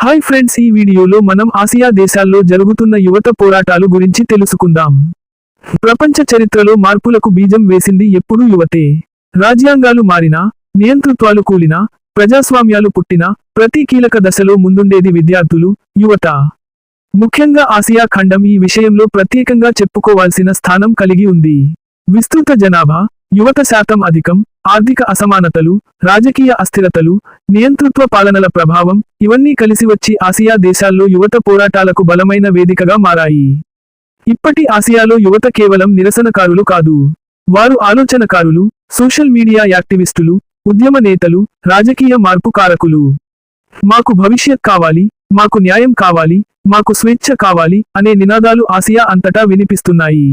Hi friends ఈ వీడియోలో మనం ఆసియా దేశాల్లో జరుగుతున్న యువత పోరాటాలు గురించి తెలుసుకుందాం. ప్రపంచ చరిత్రలో మార్పులకు బీజం వేసింది ఎప్పుడూ యువతే. రాజ్యాంగాలు మారినా నియంతృత్వాలు కూలినా ప్రజాస్వామ్యాలు పుట్టినా ప్రతి కీలక దశలో ముందుండేది విద్యార్థులు యువత. ముఖ్యంగా ఆసియా ఖండం ఈ విషయంలో ప్రత్యేకంగా చెప్పుకోవాల్సిన స్థానం కలిగి ఉంది. విస్తృత జనాభా యువత శాతం అధికం ఆర్థిక అసమానతలు రాజకీయ అస్థిరతలు నియంతృత్వ పాలనల ప్రభావం ఇవన్నీ కలిసి వచ్చి ఆసియా దేశాల్లో యువత పోరాటాలకు బలమైన వేదికగా మారాయి. ఇప్పటి ఆసియాలో యువత కేవలం నిరసనకారులు కాదు. వారు ఆలోచనకారులు సోషల్ మీడియా యాక్టివిస్టులు ఉద్యమ నేతలు రాజకీయ మార్పు కారకులు. మాకు భవిష్యత్ కావాలి మాకు న్యాయం కావాలి మాకు స్వేచ్ఛ కావాలి అనే నినాదాలు ఆసియా అంతటా వినిపిస్తున్నాయి.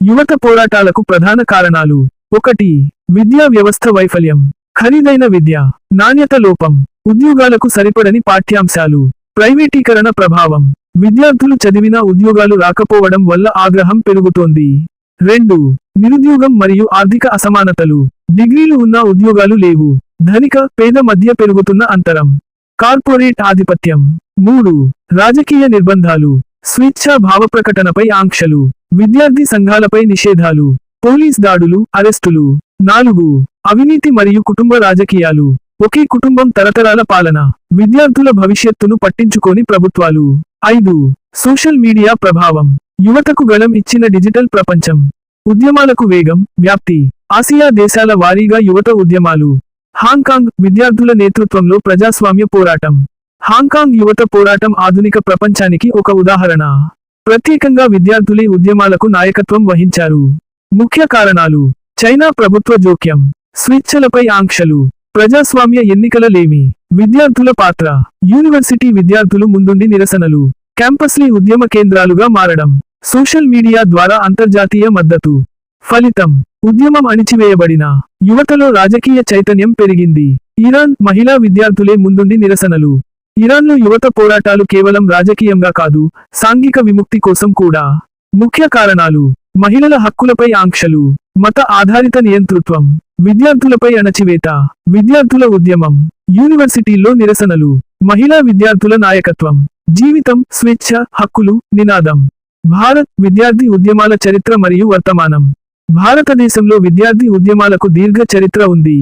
యువత పోరాటాలకు ప్రధాన కారణాలు ఒకటి విద్యా వ్యవస్థ వైఫల్యం. ఖరీదైన విద్య నాణ్యత లోపం ఉద్యోగాలకు సరిపడని పాఠ్యాంశాలు ప్రైవేటీకరణ ప్రభావం. విద్యార్థులు చదివిన ఉద్యోగాలు రాకపోవడం వల్ల ఆగ్రహం పెరుగుతోంది. రెండు నిరుద్యోగం మరియు ఆర్థిక అసమానతలు. డిగ్రీలు ఉన్న ఉద్యోగాలు లేవు. ధనిక పేద మధ్య పెరుగుతున్న అంతరం. కార్పొరేట్ ఆధిపత్యం. మూడు రాజకీయ నిర్బంధాలు. స్వేచ్ఛా భావప్రకటనపై ఆంక్షలు. విద్యార్థి సంఘాలపై నిషేధాలు పోలీస్ దాడులు అరెస్టులు. నాలుగు అవినీతి మరియు కుటుంబ రాజకీయాలు. ఒకే కుటుంబం తరతరాల పాలన. విద్యార్థుల భవిష్యత్తును పట్టించుకోని ప్రభుత్వాలు. ఐదు సోషల్ మీడియా ప్రభావం. యువతకు గళం ఇచ్చిన డిజిటల్ ప్రపంచం. ఉద్యమాలకు వేగం వ్యాప్తి. ఆసియా దేశాల వారీగా యువత ఉద్యమాలు. హాంకాంగ్ విద్యార్థుల నేతృత్వంలో ప్రజాస్వామ్య పోరాటం. హాంకాంగ్ యువత పోరాటం ఆధునిక ప్రపంచానికి ఒక ఉదాహరణ. ప్రత్యేకంగా విద్యార్థులే ఉద్యమాలకు నాయకత్వం వహించారు. ముఖ్య కారణాలు. చైనా ప్రభుత్వ జోక్యం. స్వేచ్ఛలపై ఆంక్షలు. ప్రజాస్వామ్య ఎన్నికల లేమి. విద్యార్థుల పాత్ర. యూనివర్సిటీ విద్యార్థులు ముందుండి నిరసనలు. క్యాంపస్లీ ఉద్యమ కేంద్రాలుగా మారడం. సోషల్ మీడియా ద్వారా అంతర్జాతీయ మద్దతు. ఫలితం. ఉద్యమం అణిచివేయబడిన. యువతలో రాజకీయ చైతన్యం పెరిగింది. ఇరాన్ మహిళా విద్యార్థులే ముందుండి నిరసనలు. ఇరాన్లో యువత పోరాటాలు కేవలం రాజకీయంగా కాదు సాంఘిక విముక్తి కోసం కూడా. ముఖ్య కారణాలు మహిళల హక్కులపై ఆంక్షలు మత ఆధారిత నియంతృత్వం విద్యార్థులపై అణచివేత విద్యార్థుల ఉద్యమం యూనివర్సిటీల్లో నిరసనలు మహిళా విద్యార్థుల నాయకత్వం జీవితం స్వేచ్ఛ హక్కులు నినాదం. భారత్ విద్యార్థి ఉద్యమాల చరిత్ర మరియు వర్తమానం. భారతదేశంలో విద్యార్థి ఉద్యమాలకు దీర్ఘ చరిత్ర ఉంది.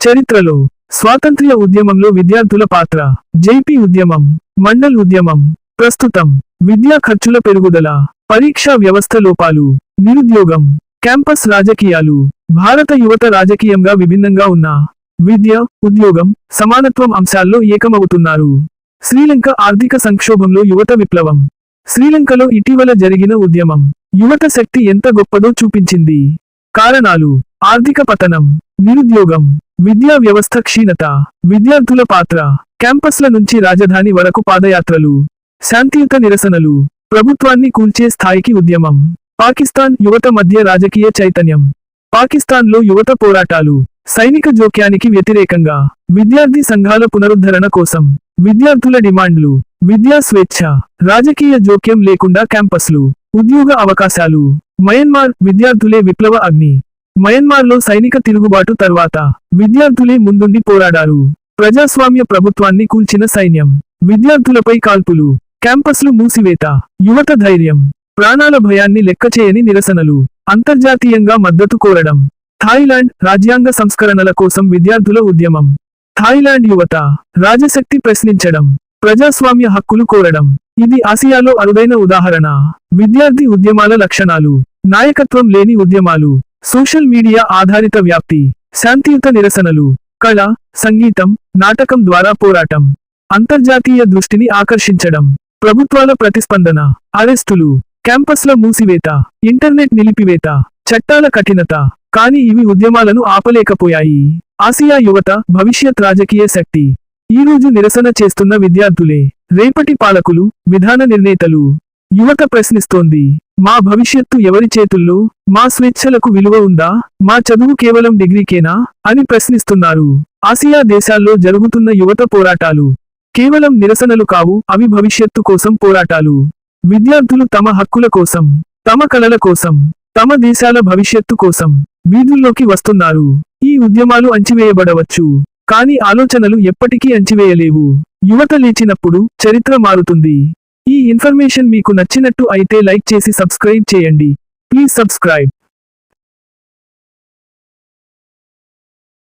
చరిత్రలో స్వాతంత్ర్య ఉద్యమంలో విద్యార్థుల పాత్ర. జైపీ ఉద్యమం మండల్ ఉద్యమం ప్రస్తుతం విద్యా ఖర్చుల పెరుగుదల పరీక్షా వ్యవస్థ లోపాలు నిరుద్యోగం క్యాంపస్ రాజకీయాలు భారత యువత రాజకీయంగా విభిన్నంగా ఉన్న విద్య ఉద్యోగం సమానత్వం అంశాల్లో ఏకమవుతున్నారు. శ్రీలంక ఆర్థిక సంక్షోభంలో యువత విప్లవం. శ్రీలంకలో ఇటీవల జరిగిన ఉద్యమం యువత శక్తి ఎంత గొప్పదో చూపించింది. కారణాలు ఆర్థిక పతనం నిరుద్యోగం విద్యా వ్యవస్థ క్షీణత విద్యార్థుల పాత్ర క్యాంపస్ల నుంచి రాజధాని వరకు పాదయాత్రలు శాంతియుత నిరసనలు ప్రభుత్వాన్ని కూల్చే స్థాయికి ఉద్యమం పాకిస్తాన్ యువత మధ్య రాజకీయ చైతన్యం పాకిస్తాన్లో యువత పోరాటాలు సైనిక జోక్యానికి వ్యతిరేకంగా విద్యార్థి సంఘాల పునరుద్ధరణ కోసం విద్యార్థుల డిమాండ్లు విద్యా స్వేచ్ఛ రాజకీయ జోక్యం లేకుండా క్యాంపస్లు ఉద్యోగ అవకాశాలు మయన్మార్ విద్యార్థులే విప్లవ అగ్ని. మయన్మార్లో సైనిక తిరుగుబాటు తర్వాత విద్యార్థులే ముందుండి పోరాడారు. ప్రజాస్వామ్య ప్రభుత్వాన్ని కూల్చిన సైన్యం. విద్యార్థులపై కాల్పులు. క్యాంపస్లు మూసివేత. యువత ధైర్యం. ప్రాణాల భయాన్ని లెక్కచేయని నిరసనలు. అంతర్జాతీయంగా మద్దతు కోరడం. థాయిలాండ్ రాజ్యాంగ సంస్కరణల కోసం విద్యార్థుల ఉద్యమం. థాయిలాండ్ యువత. రాజశక్తి ప్రశ్నించడం. ప్రజాస్వామ్య హక్కులు కోరడం. ఇది ఆసియాలో అరుదైన ఉదాహరణ. విద్యార్థి ఉద్యమాల లక్షణాలు. నాయకత్వం లేని ఉద్యమాలు. సోషల్ మీడియా ఆధారిత వ్యాప్తి శాంతియుత నిరసనలు కళ సంగీతం నాటకం ద్వారా పోరాటం అంతర్జాతీయ దృష్టిని ఆకర్షించడం ప్రభుత్వాల ప్రతిస్పందన అరెస్టులు క్యాంపస్ల మూసివేత ఇంటర్నెట్ నిలిపివేత చట్టాల కఠినత కాని ఇవి ఉద్యమాలను ఆపలేకపోయాయి. ఆసియా యువత భవిష్యత్ రాజకీయ శక్తి. ఈ రోజు నిరసన చేస్తున్న విద్యార్థులే రేపటి పాలకులు విధాన నిర్ణేతలు. యువత ప్రశ్నిస్తోంది. మా భవిష్యత్తు ఎవరి చేతుల్లో? మా స్వేచ్ఛలకు విలువ ఉందా? మా చదువు కేవలం డిగ్రీకేనా? అని ప్రశ్నిస్తున్నారు. ఆసియా దేశాల్లో జరుగుతున్న యువత పోరాటాలు కేవలం నిరసనలు కావు అవి భవిష్యత్తు కోసం పోరాటాలు. విద్యార్థులు తమ హక్కుల కోసం తమ కలల కోసం తమ దేశాల భవిష్యత్తు కోసం వీధుల్లోకి వస్తున్నారు. ఈ ఉద్యమాలు అంచివేయబడవచ్చు కాని ఆలోచనలు ఎప్పటికీ అంచివేయలేవు యువత లేచినప్పుడు చరిత్ర మారుతుంది. ఇన్ఫర్మేషన్ మీకు నచ్చినట్టు అయితే లైక్ చేసి సబ్స్క్రైబ్ చేయండి. Please subscribe.